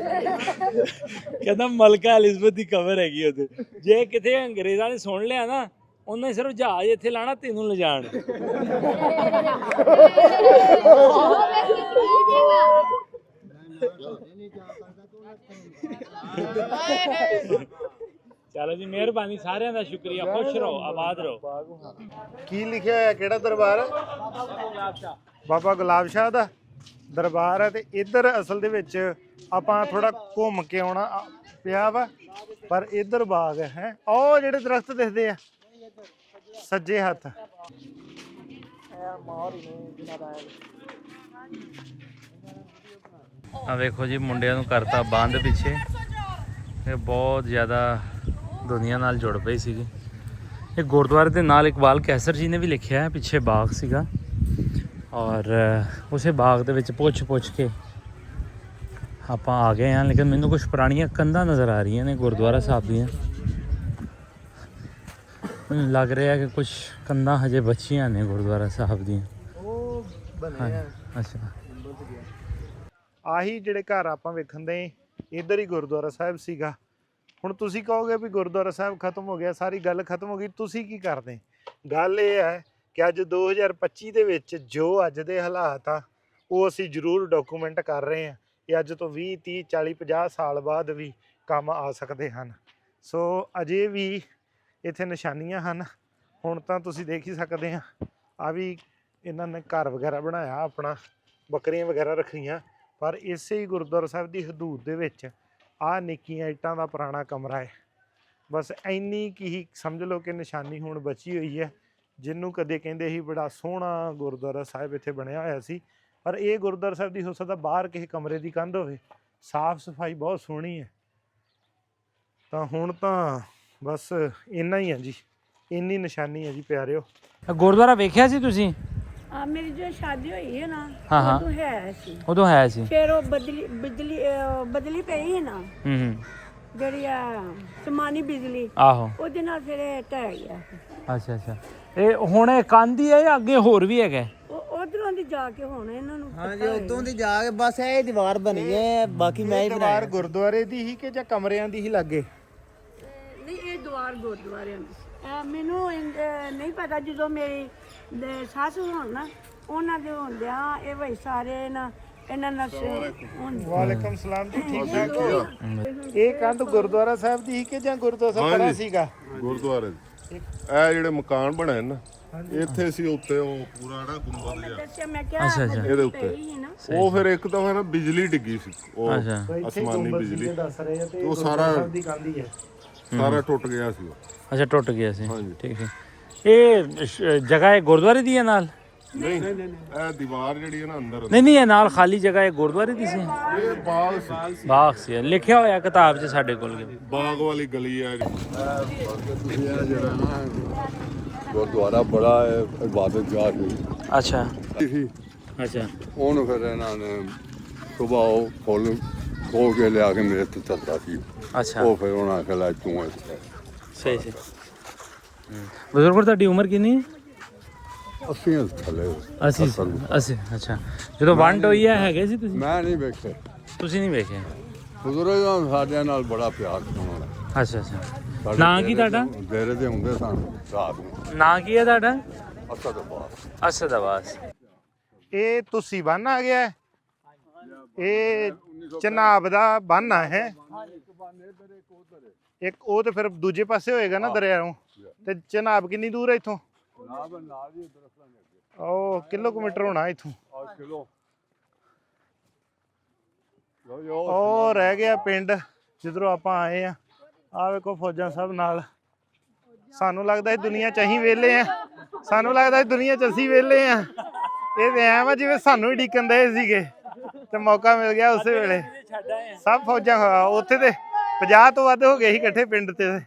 ਕਹਿੰਦਾ ਮਲਕਾ ਐਲਿਜ਼ਬeth ਦੀ ਕਵਰ ਹੈਗੀ ਉਹਦੇ ਜੇ ਕਿਤੇ ਅੰਗਰੇਜ਼ਾਂ ਨੇ ਸੁਣ ਲਿਆ ਨਾ ਉਹਨੇ ਸਿਰਫ ਜਹਾਜ਼ ਇੱਥੇ ਲਾਣਾ ਤੈਨੂੰ ਲਿਜਾਣ। ਚਲੋ ਜੀ ਮਿਹਰਬਾਨੀ ਸਾਰਿਆਂ ਦਾ ਸ਼ੁਕਰੀਆ ਖੁਸ਼ ਰਹੋ ਆਬਾਦ ਰਹੋ। ਕੀ ਲਿਖਿਆ ਹੋਇਆ ਕਿਹੜਾ ਦਰਬਾਰ? ਬਾਬਾ ਗੁਲਾਬ ਸ਼ਾਹ ਦਾ ਦਰਬਾਰ ਹੈ ਤੇ ਇੱਧਰ ਅਸਲ ਦੇ ਵਿੱਚ ਆਪਾਂ ਥੋੜਾ ਘੁੰਮ ਕੇ ਆਉਣਾ ਆ- ਪਿਆ ਵਾ ਪਰ ਇੱਧਰ ਬਾਗ ਹੈ। ਹੈਂ। ਉਹ ਜਿਹੜੇ ਦਰਖਤ ਦਿਖਦੇ ਆ ਸੱਜੇ ਹੱਥ। ਆ ਵੇਖੋ ਜੀ ਮੁੰਡਿਆਂ ਨੂੰ ਕਰਤਾ ਬੰਦ ਪਿੱਛੇ। ਇਹ ਬਹੁਤ ਜ਼ਿਆਦਾ ਦੁਨੀਆ ਨਾਲ ਜੁੜ ਪਈ ਸੀਗੀ। ਇਹ ਗੁਰਦੁਆਰੇ ਦੇ ਨਾਲ ਇਕਬਾਲ ਕੈਸਰ ਜੀ ਨੇ ਵੀ ਲਿਖਿਆ ਹੈ ਪਿੱਛੇ ਬਾਗ ਸੀਗਾ। ਔਰ ਉਸੇ ਬਾਗ ਦੇ ਵਿੱਚ ਪੁੱਛ ਪੁੱਛ ਕੇ ਆਪਾਂ ਆ ਗਏ ਹਾਂ ਲੇਕਿਨ ਮੈਨੂੰ ਕੁਝ ਪੁਰਾਣੀਆਂ ਕੰਧਾਂ ਨਜ਼ਰ ਆ ਰਹੀਆਂ ਨੇ ਗੁਰਦੁਆਰਾ ਸਾਹਿਬ ਦੀਆਂ। ਮੈਨੂੰ ਲੱਗ ਰਿਹਾ ਕਿ ਕੁਝ ਕੰਧਾਂ ਹਜੇ ਬਚੀਆਂ ਨੇ ਗੁਰਦੁਆਰਾ ਸਾਹਿਬ ਦੀਆਂ। ਉਹ ਹਾਂ, ਅੱਛਾ। ਆਹੀ ਜਿਹੜੇ ਘਰ ਆਪਾਂ ਵੇਖਣ ਦੇ ਇੱਧਰ ਹੀ ਗੁਰਦੁਆਰਾ ਸਾਹਿਬ ਸੀਗਾ। ਹੁਣ ਤੁਸੀਂ ਕਹੋਗੇ ਵੀ ਗੁਰਦੁਆਰਾ ਸਾਹਿਬ ਖਤਮ ਹੋ ਗਿਆ, ਸਾਰੀ ਗੱਲ ਖਤਮ ਹੋ ਗਈ, ਤੁਸੀਂ ਕੀ ਕਰਦੇ? ਗੱਲ ਇਹ ਹੈ ਕਿ ਅੱਜ 2025 ਦੇ ਵਿੱਚ ਜੋ ਅੱਜ ਦੇ ਹਾਲਾਤ ਆ, ਉਹ ਅਸੀਂ ਜ਼ਰੂਰ ਡਾਕੂਮੈਂਟ ਕਰ ਰਹੇ ਹਾਂ ਇਹ ਅੱਜ ਤੋਂ 20 30 40 50 ਸਾਲ ਬਾਅਦ ਵੀ ਕੰਮ ਆ ਸਕਦੇ ਹਨ। ਸੋ ਅਜੇ ਵੀ ਇੱਥੇ ਨਿਸ਼ਾਨੀਆਂ ਹਨ, ਹੁਣ ਤਾਂ ਤੁਸੀਂ ਦੇਖ ਹੀ ਸਕਦੇ ਆ ਆ ਵੀ ਇਹਨਾਂ ਨੇ ਘਰ ਵਗੈਰਾ ਬਣਾਇਆ, ਆਪਣਾ ਬੱਕਰੀਆਂ ਵਗੈਰਾ ਰੱਖੀਆਂ, ਪਰ ਇਸੇ ਹੀ ਗੁਰਦੁਆਰਾ ਸਾਹਿਬ ਦੀ ਹਦੂਦ ਦੇ ਵਿੱਚ ਆ ਨਿੱਕੀਆਂ ਇੱਟਾਂ ਦਾ ਪੁਰਾਣਾ ਕਮਰਾ ਹੈ। ਬਸ ਇੰਨੀ ਕੀ ਹੀ ਸਮਝ ਲਓ ਕਿ ਨਿਸ਼ਾਨੀ ਹੁਣ ਬਚੀ ਹੋਈ ਹੈ, ਜਿਹਨੂੰ ਕਦੇ ਕਹਿੰਦੇ ਸੀ ਬੜਾ ਸੋਹਣਾ ਗੁਰਦੁਆਰਾ ਸਾਹਿਬ ਇੱਥੇ ਬਣਿਆ ਹੋਇਆ ਸੀ। ਪਰ ਇਹ ਗੁਰਦੁਆਰਾ ਸਾਹਿਬ ਦੀ ਹੋ ਸਕਦਾ ਬਾਹਰ ਕਿਸੇ ਕਮਰੇ ਦੀ ਕੰਧ ਹੋਵੇ। ਸਾਫ਼ ਸਫ਼ਾਈ ਬਹੁਤ ਸੋਹਣੀ ਹੈ। ਤਾਂ ਹੁਣ ਤਾਂ ਬਸ ਇੰਨਾ ਹੀ ਹੈ ਜੀ। ਇੰਨੀ ਨਿਸ਼ਾਨੀ ਹੈ ਜੀ ਪਿਆਰਿਓ। ਗੁਰਦੁਆਰਾ ਵੇਖਿਆ ਸੀ ਤੁਸੀਂ? ਆ ਮੇਰੀ ਜੋ ਸ਼ਾਦੀ ਹੋਈ ਹੈ ਨਾ ਹਾਂ, ਹਾਂ। ਉਦੋਂ ਹੈ ਸੀ। ਉਦੋਂ ਹੈ ਸੀ। ਫਿਰ ਉਹ ਬਦਲੀ ਬਿਜਲੀ ਅਹ ਬਦਲੀ ਪਈ ਹੈ ਨਾ। ਹੂੰ ਹੂੰ। ਜਿਹੜੀ ਆ ਸਮਾਨੀ ਬਿਜਲੀ ਆਹੋ। ਉਹਦੇ ਨਾਲ ਫਿਰ ਇਹ ਢਹਿ ਗਿਆ। ਅੱਛਾ ਅੱਛਾ। ਇਹ ਹੁਣ ਇਹ ਕੰਧ ਹੀ ਹੈ ਜਾਂ ਅੱਗੇ ਹੋਰ ਵੀ ਹੈਗਾ? ਉਹ ਉਧਰੋਂ ਦੀ ਜਾ ਕੇ ਹੁਣ ਇਹਨਾਂ ਨੂੰ ਹਾਂਜੀ ਉਦੋਂ ਦੀ ਜਾ ਕੇ ਬਸ ਇਹ ਦੀਵਾਰ ਬਣੀ ਹੈ ਬਾਕੀ ਮੈਂ ਹੀ ਦੀਵਾਰ ਗੁਰਦੁਆਰੇ ਦੀ ਹੀ ਕਿ ਜਾਂ ਕਮਰਿਆਂ ਦੀ ਹੀ ਲੱਗੇ? ਨਹੀਂ ਇਹ ਦੁਆਰ ਗੁਰਦੁਆਰਿਆਂ ਦੀ ਅਹ ਮੈਨੂੰ ਅਹ ਨਹੀਂ ਪਤਾ ਜਦੋਂ ਮੇਰੀ ਦੇ ਸੱਸ ਹੋਣ ਨਾ ਉਹਨਾਂ ਦੇ ਹੁੰਦਿਆਂ ਇਹ ਵਈ ਸਾਰੇ ਨਾ ਇਹਨਾਂ ਨਾਲ ਵਾਲੇਕਮ। ਸਲਾਮ ਜੀ ਠੀਕ ਠਾਕ ਹੋ ਇਹ ਕੰਧ ਗੁਰਦੁਆਰਾ ਸਾਹਿਬ ਦੀ ਹੀ ਕਿ ਜਾਂ ਗੁਰਦੁਆਰਾ ਸਾਹਿਬ ਪਰਾਂ ਸੀਗਾ? ਗੁਰਦੁਆਰੇ ਦੇ। ਇਹ ਜਿਹੜੇ ਮਕਾਨ ਬਣੇ ਨੇ ਇੱਥੇ ਸੀ ਉੱਤੇ ਉਹ ਪੂਰਾ ਨਾ ਗੁੰਬਦ ਜਿਹਾ। ਅੱਛਾ, ਅੱਛਾ। ਇਹਦੇ ਉੱਤੇ ਉਹ ਫਿਰ ਇੱਕ ਤਾਂ ਨਾ ਬਿਜਲੀ ਡਿੱਗੀ ਸੀ। ਉਹ ਅਸਮਾਨੀ ਬਿਜਲੀ। ਉਹ ਸਾਰਾ- ਸਾਰਾ ਟੁੱਟ ਗਿਆ ਸੀ। ਅੱਛਾ ਟੁੱਟ ਗਿਆ ਸੀ। ਹਾਂਜੀ। ਠੀਕ ਹੈ। ਇਹ ਸ਼- ਜਗ੍ਹਾ ਹੈ ਗੁਰਦੁਆਰੇ ਦੀ ਹੈ ਨਾਲ? ਨਹੀਂ ਇਹ ਦੀਵਾਰ ਜਿਹੜੀ ਹੈ ਨਾ ਅੰਦਰ ਨਹੀਂ ਨਹੀਂ ਇਹ ਨਾਲ ਖਾਲੀ ਜਗ੍ਹਾ ਹੈ ਗੁਰਦੁਆਰੇ ਦੀ ਸੀ? ਇਹ ਬਾਗ ਸੀ। ਬਾਗ ਸੀ। ਲਿਖਿਆ ਹੋਇਆ ਕਿਤਾਬ 'ਚ ਸਾਡੇ ਕੋਲ। ਬਾਗ ਵਾਲੀ ਗਲੀ ਹੈ ਜਿਹੜਾ। ਨਾ ਗੁਰਦੁਆਰਾ ਬੜਾ ਇਬਾਦਤ ਗਾਹ ਅੱਛਾ। ਸੀ ਅੱਛਾ। ਉਹਨੂੰ ਫਿਰ ਇਹਨਾਂ ਨੇ ਸੁਬਾ ਉਹ ਫੁੱਲ ਖੋ ਕੇ ਲਿਆ ਕੇ ਮੇਰੇ ਤੇ ਚੱਲਦਾ ਸੀ। ਅੱਛਾ। ਉਹ ਫਿਰ ਉਹਨਾਂ ਕਹਿੰਦਾ ਤੂੰ ਹੈ ਸਹੀ ਸਹੀ। ਬਜ਼ੁਰਗ ਤੁਹਾਡੀ ਉਮਰ ਕਿੰਨੀ ਹੈ? ਅਸੀਂ ਇਸ ਥੱਲੇ ਅਸੀਂ ਅਸੀਂ। ਅੱਛਾ। ਜਦੋਂ ਵੰਡ ਹੋਈ ਹੈ ਹੈਗੇ ਸੀ ਤੁਸੀਂ? ਮੈਂ ਨਹੀਂ ਵੇਖਿਆ। ਤੁਸੀਂ ਨਹੀਂ ਵੇਖਿਆ? ਬਜ਼ੁਰਗਾਂ ਦਾ ਸਾਡਿਆਂ ਨਾਲ ਬੜਾ ਪਿਆਰ ਸੀ ਉਹਨਾਂ ਦਾ ਅੱਛਾ ਅੱਛਾ। ਨਾਂ ਕੀ ਤੁਹਾਡਾ? ਦੇ- ਡੇਰੇ ਦੇ ਹੁੰਦੇ ਸਨ ਰਾਤ ਨੂੰ। ਨਾਂ ਕੀ ਹੈ ਤੁਹਾਡਾ? ਅਸਦ ਬਾਸ ਅਸਦ ਆਵਾਜ਼ ਇਹ ਤੁਸੀਂ ਬੰਨ ਆ ਗਿਆ? ਇਹ ਚਨਾਬ ਦਾ ਬੰਨ ਆ ਹੈ? ਇੱਕ ਉਹ ਤੇ ਫਿਰ ਦੂਜੇ ਪਾਸੇ ਹੋਏਗਾ ਨਾ ਦਰਿਆੋਂ ਤੇ ਚਨਾਬ ਕਿੰਨੀ ਦੂਰ ਹੈ ਇੱਥੋਂ? ਨਾਲ ਨਾਲ ਹੀ ਦਰਖਤਾਂ ਦੇ ਅੱਗੇ। ਉਹ ਕਿਲੋਮੀਟਰ ਹੋਣਾ ਇੱਥੋਂ। ਆ ਕਿਲੋ। ਲੋ ਜੋ ਉਹ ਰਹਿ ਗਿਆ ਪਿੰਡ ਜਿੱਧਰੋਂ ਆਪਾਂ ਆਏ ਆ। ਆ ਵੇਖੋ ਫੌਜਾਂ ਸਭ ਨਾਲ। ਸਾਨੂੰ ਲੱਗਦਾ ਇਹ ਦੁਨੀਆ ਚ ਅਸੀਂ ਵਿਹਲੇ ਆ। ਸਾਨੂੰ ਲੱਗਦਾ ਇਹ ਦੁਨੀਆ ਚ ਅਸੀਂ ਵਿਹਲੇ ਆ। ਇਹ ਤੇ ਐਂ ਵਾ ਜਿਵੇਂ ਸਾਨੂੰ ਹੀ ਡੀਕਨ ਦੇ ਸੀਗੇ। ਤੇ ਮੌਕਾ ਮਿਲ ਗਿਆ ਉਸੇ ਵੇਲੇ। ਸਭ ਫੌਜਾਂ ਉੱਥੇ ਤੇ 50 ਤੋਂ ਵੱਧ ਹੋ ਗਏ ਸੀ ਇਕੱਠੇ ਪਿੰਡ ਤੇ।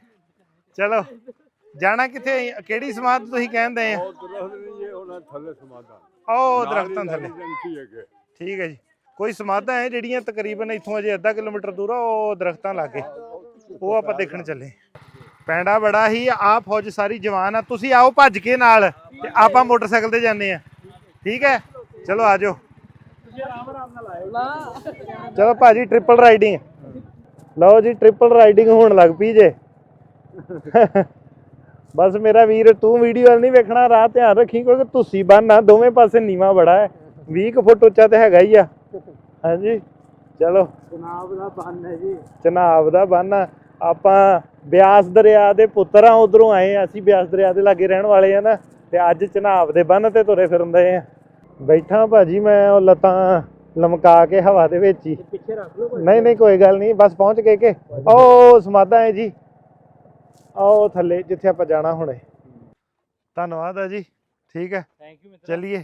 ਚਲੋ। ਜਾਣਾ ਕਿੱਥੇ? ਕਿਹੜੀ ਸਮਾਧ ਤੁਸੀਂ ਕਹਿੰਦੇ ਆ? ਉਹ ਦਰਖਤ ਨਹੀਂ ਇਹ ਉਹਨਾਂ ਥੱਲੇ ਸਮਾਦਾ ਉਹ ਦਰਖਤਾਂ ਥੱਲੇ। ਏਜੰਸੀ ਹੈਗੇ। ਠੀਕ ਹੈ ਜੀ। ਕੋਈ ਸਮਾਧਾਂ ਹੈ ਜਿਹੜੀਆਂ ਤਕਰੀਬਨ ਇੱਥੋਂ ਅਜੇ ਅੱਧਾ ਕਿਲੋਮੀਟਰ ਦੂਰ ਆ ਉਹ ਦਰਖਤਾਂ ਲਾਗੇ ਉਹ ਆਪਾਂ ਦੇਖਣ ਚੱਲੇ। ਪੈਂਡਾ ਬੜਾ ਹੀ ਆ ਫੌਜ ਸਾਰੀ ਜਵਾਨ ਆ। ਤੁਸੀਂ ਆਓ ਭੱਜ ਕੇ ਨਾਲ ਤੇ ਆਪਾਂ ਮੋਟਰਸਾਈਕਲ ਤੇ ਜਾਂਦੇ ਆ। ਠੀਕ ਹੈ? ਚਲੋ ਆ ਜਾਓ। ਚਲੋ ਭਾਜੀ ਟ੍ਰਿਪਲ ਰਾਈਡਿੰਗ ਲਓ ਜੀ ਟ੍ਰਿਪਲ ਰਾਈਡਿੰਗ ਹੋਣ ਲੱਗ ਪਈ ਜੇ। ਬਸ ਮੇਰਾ ਵੀਰ ਤੂੰ ਵੀਡੀਓ ਨਹੀਂ ਵੇਖਣਾ ਰਾਹ ਧਿਆਨ ਰੱਖੀ ਕਿਉਂਕਿ ਤੁਸੀਂ ਬੰਨਾ ਦੋਵੇਂ ਪਾਸੇ ਨੀਵਾ ਬੜਾ ਹੈ। 20 ਕੁ ਫੁੱਟ ਉੱਚਾ ਤੇ ਹੈਗਾ ਹੀ ਆ। ਹਾਂਜੀ ਚਲੋ। ਚਨਾਬ ਦਾ ਬੰਨ ਹੈ ਜੀ। ਚਨਾਬ ਦਾ ਬੰਨ। ਆਪਾਂ ਬਿਆਸ ਦਰਿਆ ਦੇ ਪੁੱਤਰ ਉਧਰੋਂ ਆਏ ਆ। ਅਸੀਂ ਬਿਆਸ ਦਰਿਆ ਦੇ ਲਾਗੇ ਰਹਿਣ ਵਾਲੇ ਆ ਨਾ ਤੇ ਅੱਜ ਚਨਾਬ ਦੇ ਬੰਨ ਤੇ ਤੁਰੇ ਫਿਰਦੇ ਆ। ਬੈਠਾ ਭਾਜੀ ਮੈਂ ਉਹ ਲੱਤਾਂ ਲਮਕਾ ਕੇ ਹਵਾ ਦੇ ਵਿੱਚ ਹੀ। ਪਿੱਛੇ ਰੱਖ ਲਓ ਨਹੀਂ ਨਹੀਂ ਕੋਈ ਗੱਲ ਨਹੀਂ ਬਸ ਪਹੁੰਚ ਗਏ ਕਿ। ਉਹ ਸਮਾਧਾਂ ਹੈ ਜੀ। ਆਓ ਥੱਲੇ ਜਿੱਥੇ ਆਪਾਂ ਜਾਣਾ ਹੁਣੇ। ਧੰਨਵਾਦ ਆ ਜੀ ਠੀਕ ਹੈ ਥੈਂਕ ਯੂ ਮਿੱਤਰ। ਚਲਿਏ।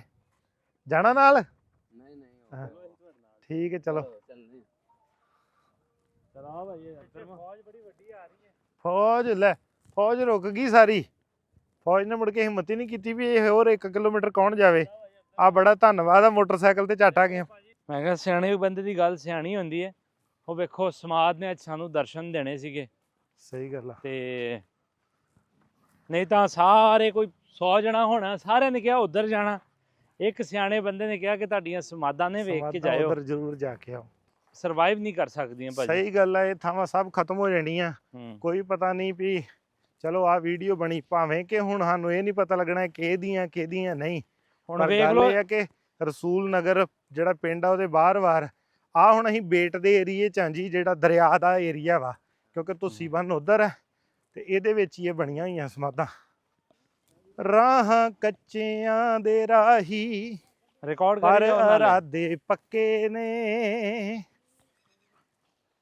ਜਾਣਾ ਨਾਲ? ਨਹੀਂ ਨਹੀਂ ਠੀਕ ਹੈ ਚਲੋ। ਚਲਾ ਭਾਈ ਇੱਧਰ ਫੌਜ ਬੜੀ ਵੱਡੀ ਆ ਰਹੀ ਹੈ। ਫੌਜ ਲੈ ਫੌਜ ਰੁਕ ਗਈ ਸਾਰੀ। ਫੌਜ ਨੇ ਮੁੜ ਕੇ ਹਿੰਮਤ ਹੀ ਨਹੀਂ ਕੀਤੀ ਵੀ ਇਹ ਹੋਰ 1 ਕਿਲੋਮੀਟਰ ਕੌਣ ਜਾਵੇ। ਆ ਬੜਾ ਧੰਨਵਾਦ ਆ ਮੋਟਰਸਾਈਕਲ ਤੇ ਝੱਟ ਆ ਗਏ ਮੈਂ ਕਿਹਾ ਸਿਆਣੇ ਬੰਦੇ ਦੀ ਗੱਲ ਸਿਆਣੀ ਹੁੰਦੀ ਹੈ। ਉਹ ਵੇਖੋ ਸਮਾਦ ਨੇ ਅੱਜ ਸਾਨੂੰ ਦਰਸ਼ਨ ਦੇਣੇ ਸੀਗੇ। ਸਹੀ ਗੱਲ ਆ। ਤੇ ਨਹੀਂ ਤਾਂ ਸਾਰੇ ਕੋਈ 100 ਜਣਾ ਹੋਣਾ ਸਾਰਿਆਂ ਨੇ ਕਿਹਾ ਉਧਰ ਜਾਣਾ। ਇੱਕ ਸਿਆਣੇ ਬੰਦੇ ਨੇ ਕਿਹਾ ਕਿ ਤੁਹਾਡੀਆਂ ਸਮਾਦਾਂ ਨੇ ਵੇਖ ਕੇ ਜਾਇਓ। ਉਧਰ ਜ਼ਰੂਰ ਜਾ ਕੇ ਆਓ। ਸਰਵਾਈਵ ਨਹੀਂ ਕਰ ਸਕਦੀਆਂ ਭਾਜੀ। ਸਹੀ ਗੱਲ ਆ ਇਹ ਥਾਵਾਂ ਸਭ ਖਤਮ ਹੋ ਜਾਣੀਆਂ। ਕੋਈ ਪਤਾ ਨਹੀਂ ਵੀ ਚਲੋ ਆ ਵੀਡੀਓ ਬਣੀ ਭਾਵੇਂ ਕਿ ਹੁਣ ਸਾਨੂੰ ਇਹ ਨਹੀਂ ਪਤਾ ਲੱਗਣਾ ਕਿਹਦੀਆਂ ਕਿਹਦੀਆਂ ਨਹੀਂ। ਹੁਣ ਵੇਖ ਗੱਲ ਲਓ। ਇਹ ਕਿ ਰਸੂਲ ਨਗਰ ਜਿਹੜਾ ਪਿੰਡ ਆ ਉਹਦੇ ਬਾਹਰ-ਬਾਹਰ ਆ ਹੁਣ ਅਸੀਂ ਬੇਟ ਦੇ ਏਰੀਏ ਚ ਜੀ ਜਿਹੜਾ ਦਰਿਆ ਦਾ ਏਰੀਆ ਵਾ। ਕਿਉਂਕਿ ਤੁਸੀਂ ਬੰਨ ਉਧਰ ਹੈ ਤੇ ਇਹਦੇ ਵਿੱਚ ਹੀ ਇਹ ਬਣੀਆਂ ਹੋਈਆਂ ਸਮਾਧਾਂ। ਰਾਹਾਂ ਕੱਚਿਆਂ ਦੇ ਰਾਹੀ ਰਿਕਾਰਡ ਪਰ ਕਰੀ ਜਾਓ ਨਾਲੇ। ਇਰਾਦੇ ਪੱਕੇ ਨੇ।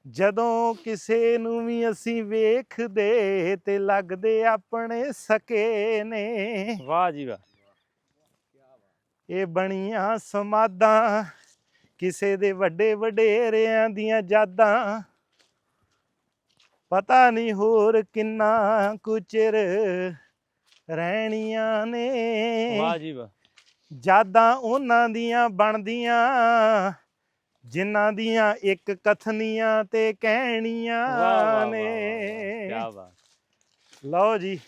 ਜਦੋਂ ਕਿਸੇ ਨੂੰ ਵੀ ਅਸੀਂ ਵੇਖਦੇ ਤੇ ਲੱਗਦੇ ਆਪਣੇ ਸਕੇ ਨੇ। ਵਾਹ ਜੀ ਵਾਹ। ਇਹ ਬਣੀਆਂ ਸਮਾਦਾਂ ਕਿਸੇ ਦੇ ਵੱਡੇ ਵਡੇਰਿਆਂ ਦੀਆਂ ਯਾਦਾਂ। ਪਤਾ ਨਹੀਂ ਹੋਰ ਕਿੰਨਾ ਕੁ ਚਿਰ ਰਹਿਣੀਆਂ ਨੇ। ਵਾਹ ਜੀ ਵਾਹ। ਯਾਦਾਂ ਉਹਨਾਂ ਦੀਆਂ ਬਣਦੀਆਂ ਜਿਨ੍ਹਾਂ ਦੀਆਂ ਇੱਕ ਕਥਨੀਆਂ ਤੇ ਕਹਿਣੀਆਂ ਨੇ। ਕੀ ਬਾਤ। ਲਓ ਜੀ।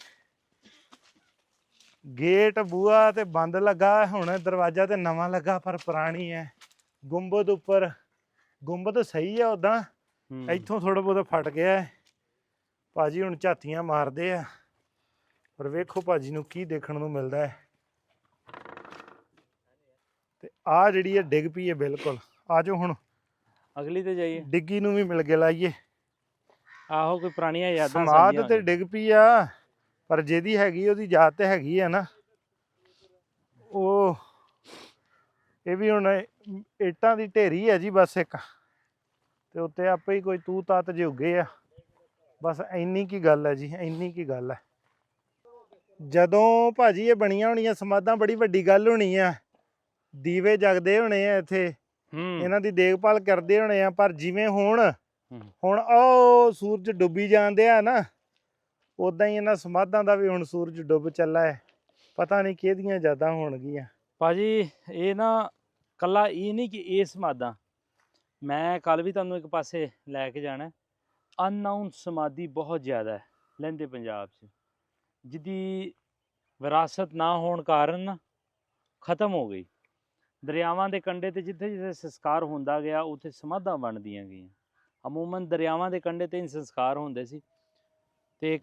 ਗੇਟ ਬੂਆ ਤੇ ਬੰਦ ਲੱਗਾ ਹੁਣ ਦਰਵਾਜ਼ਾ ਤੇ ਨਵਾਂ ਲੱਗਾ ਪਰ ਪੁਰਾਣੀ ਹੈ ਗੁੰਬਦ ਉੱਪਰ ਗੁੰਬਦ ਸਹੀ ਹੈ। ਉਦਾਂ। ਇੱਥੋਂ ਥੋੜਾ ਬਹੁਤ ਫਟ ਗਿਆ ਹੈ ਭਾਜੀ ਹੁਣ ਝਾਤੀਆਂ ਮਾਰਦੇ ਆ। ਪਰ ਵੇਖੋ ਭਾਜੀ ਨੂੰ ਕੀ ਦੇਖਣ ਨੂੰ ਮਿਲਦਾ ਹੈ। ਤੇ ਆ ਜਿਹੜੀ ਹੈ ਡਿੱਗ ਪਈ ਹੈ ਬਿਲਕੁਲ। ਆਜੋ ਹੁਣ। ਅਗਲੀ ਤੇ ਜਾਈਏ। ਡਿੱਗੀ ਨੂੰ ਵੀ ਮਿਲ ਕੇ ਲਾਈਏ। ਆਹੋ ਕੋਈ ਪੁਰਾਣੀਆਂ ਯਾਦਾਂ ਸਮਾਦ ਤੇ ਡਿੱਗ ਪਈ ਆ ਪਰ ਜਿਹਦੀ ਹੈਗੀ ਉਹਦੀ ਯਾਦ ਤੇ ਹੈਗੀ ਆ ਨਾ। ਉਹ ਇਹ ਵੀ ਹੁਣ ਇੱਟਾਂ ਦੀ ਢੇਰੀ ਹੈ ਜੀ ਬਸ ਇੱਕ। ਤੇ ਉੱਤੇ ਆਪੇ ਹੀ ਕੋਈ ਤੂ ਤਾਤ ਉੱਗੇ ਆ। ਬਸ ਇੰਨੀ ਕੀ ਗੱਲ ਹੈ ਜੀ ਇੰਨੀ ਕੀ ਗੱਲ ਹੈ। ਜਦੋਂ ਭਾਜੀ ਇਹ ਬਣੀਆਂ ਹੋਣੀਆਂ ਸਮਾਧਾਂ ਬੜੀ ਵੱਡੀ ਗੱਲ ਹੋਣੀ ਆ। ਦੀਵੇ ਜਗਦੇ ਹੋਣੇ ਆ ਇੱਥੇ। ਇਹਨਾਂ ਦੀ ਦੇਖਭਾਲ ਕਰਦੇ ਹੋਣੇ ਆ ਪਰ ਜਿਵੇਂ ਹੁਣ। ਹੁਣ ਉਹ ਸੂਰਜ ਡੁੱਬੀ ਜਾਂਦੇ ਆ ਨਾ ਉਦਾਂ ਹੀ ਇਹਨਾਂ ਸਮਾਧਾਂ ਦਾ ਵੀ ਹੁਣ ਸੂਰਜ ਡੁੱਬ ਚੱਲਾ ਹੈ। ਪਤਾ ਨਹੀਂ ਕਿਹਦੀਆਂ ਜ਼ਿਆਦਾ ਹੋਣਗੀਆਂ। ਭਾਜੀ ਇਹ ਨਾ ਕੱਲਾ ਇਹ ਨਹੀਂ ਕਿ ਇਹ ਸਮਾਧਾਂ। ਮੈਂ ਕੱਲ ਵੀ ਤੁਹਾਨੂੰ ਇੱਕ ਪਾਸੇ ਲੈ ਕੇ ਜਾਣਾ। ਅਨਨਾਊਨ ਸਮਾਧੀ ਬਹੁਤ ਜ਼ਿਆਦਾ ਹੈ ਲਹਿੰਦੇ ਪੰਜਾਬ 'ਚ, ਜਿਹਦੀ ਵਿਰਾਸਤ ਨਾ ਹੋਣ ਕਾਰਨ ਖਤਮ ਹੋ ਗਈ। ਦਰਿਆਵਾਂ ਦੇ ਕੰਢੇ ਤੇ ਜਿੱਥੇ ਜਿੱਥੇ ਸੰਸਕਾਰ ਹੁੰਦਾ ਗਿਆ, ਉੱਥੇ ਸਮਾਧਾਂ ਬਣਦੀਆਂ ਗਈਆਂ। ਅਮੂਮਨ ਦਰਿਆਵਾਂ ਦੇ ਕੰਢੇ ਤੇ ਹੀ ਸੰਸਕਾਰ ਹੁੰਦੇ ਸੀ ਤੇ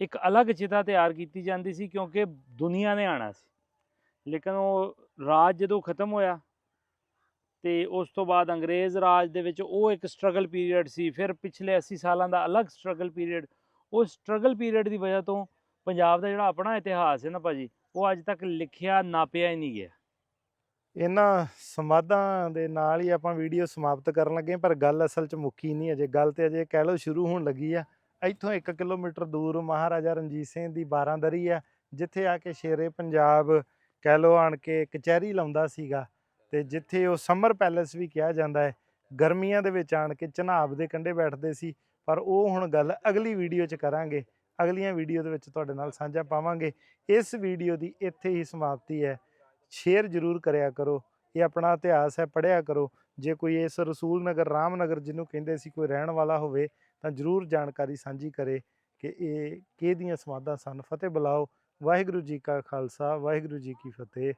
ਇੱਕ ਅਲੱਗ ਚਿਤਾ ਤਿਆਰ ਕੀਤੀ ਜਾਂਦੀ ਸੀ ਕਿਉਂਕਿ ਦੁਨੀਆ ਨੇ ਆਣਾ ਸੀ। ਲੇਕਿਨ ਉਹ ਰਾਜ ਜਦੋਂ ਖਤਮ ਹੋਇਆ ਤੇ ਉਸ ਤੋਂ ਬਾਅਦ ਅੰਗਰੇਜ਼ ਰਾਜ ਦੇ ਵਿੱਚ ਉਹ ਇੱਕ ਸਟਰਗਲ ਪੀਰੀਅਡ ਸੀ, ਫਿਰ ਪਿਛਲੇ 80 ਸਾਲਾਂ ਦਾ ਅਲੱਗ ਸਟਰਗਲ ਪੀਰੀਅਡ ਉਹ ਸਟਰਗਲ ਪੀਰੀਅਡ ਦੀ ਵਜ੍ਹਾ ਤੋਂ ਪੰਜਾਬ ਦਾ ਜਿਹੜਾ ਆਪਣਾ ਇਤਿਹਾਸ ਹੈ ਨਾ ਭਾਜੀ, ਉਹ ਅੱਜ ਤੱਕ ਲਿਖਿਆ ਨਾਪਿਆ ਹੀ ਨਹੀਂ ਗਿਆ। ਇਹਨਾਂ ਸਮਾਧਾਂ ਦੇ ਨਾਲ ਹੀ ਆਪਾਂ ਵੀਡੀਓ ਸਮਾਪਤ ਕਰਨ ਲੱਗੇ ਪਰ ਗੱਲ ਅਸਲ 'ਚ ਮੁੱਕੀ ਨਹੀਂ, ਅਜੇ ਗੱਲ ਤੇ ਅਜੇ ਕਹਿ ਲਓ ਸ਼ੁਰੂ ਹੋਣ ਲੱਗੀ ਆ। ਇੱਥੋਂ 1 ਕਿਲੋਮੀਟਰ ਦੂਰ ਮਹਾਰਾਜਾ ਰਣਜੀਤ ਸਿੰਘ ਦੀ ਬਾਰਾਂਦਰੀ ਆ, ਜਿੱਥੇ ਆ ਕੇ ਸ਼ੇਰੇ ਪੰਜਾਬ ਕਹਿ ਲਓ ਆਣ ਕੇ ਕਚਹਿਰੀ ਲਾਉਂਦਾ ਸੀਗਾ। ਤੇ ਜਿੱਥੇ ਉਹ ਸਮਰ ਪੈਲੇਸ ਵੀ ਕਿਹਾ ਜਾਂਦਾ ਹੈ, ਗਰਮੀਆਂ ਦੇ ਵਿੱਚ ਆਣ ਕੇ ਚਨਾਬ ਦੇ ਕੰਢੇ ਬੈਠਦੇ ਸੀ, ਪਰ ਉਹ ਹੁਣ ਗੱਲ ਅਗਲੀ ਵੀਡੀਓ 'ਚ ਕਰਾਂਗੇ, ਅਗਲੀਆਂ ਵੀਡੀਓ ਦੇ ਵਿੱਚ ਤੁਹਾਡੇ ਨਾਲ ਸਾਂਝਾ ਪਾਵਾਂਗੇ। ਇਸ ਵੀਡੀਓ ਦੀ ਇੱਥੇ ਹੀ ਸਮਾਪਤੀ ਹੈ। ਸ਼ੇਅਰ ਜ਼ਰੂਰ ਕਰਿਆ ਕਰੋ, ਇਹ ਆਪਣਾ ਇਤਿਹਾਸ ਹੈ, ਪੜ੍ਹਿਆ ਕਰੋ। ਜੇ ਕੋਈ ਇਸ ਰਸੂਲ ਨਗਰ ਰਾਮਨਗਰ ਜਿਹਨੂੰ ਕਹਿੰਦੇ ਸੀ ਕੋਈ ਰਹਿਣ ਵਾਲਾ ਹੋਵੇ, ਤਾਂ ਜ਼ਰੂਰ ਜਾਣਕਾਰੀ ਸਾਂਝੀ ਕਰੇ ਕਿ ਇਹ ਕਿਹਦੀਆਂ ਸਮਾਧਾਂ ਸਨ। ਫਤਿਹ ਬੁਲਾਓ। ਵਾਹਿਗੁਰੂ ਜੀ ਕਾ ਖਾਲਸਾ, ਵਾਹਿਗੁਰੂ ਜੀ ਕੀ ਫਤਿਹ।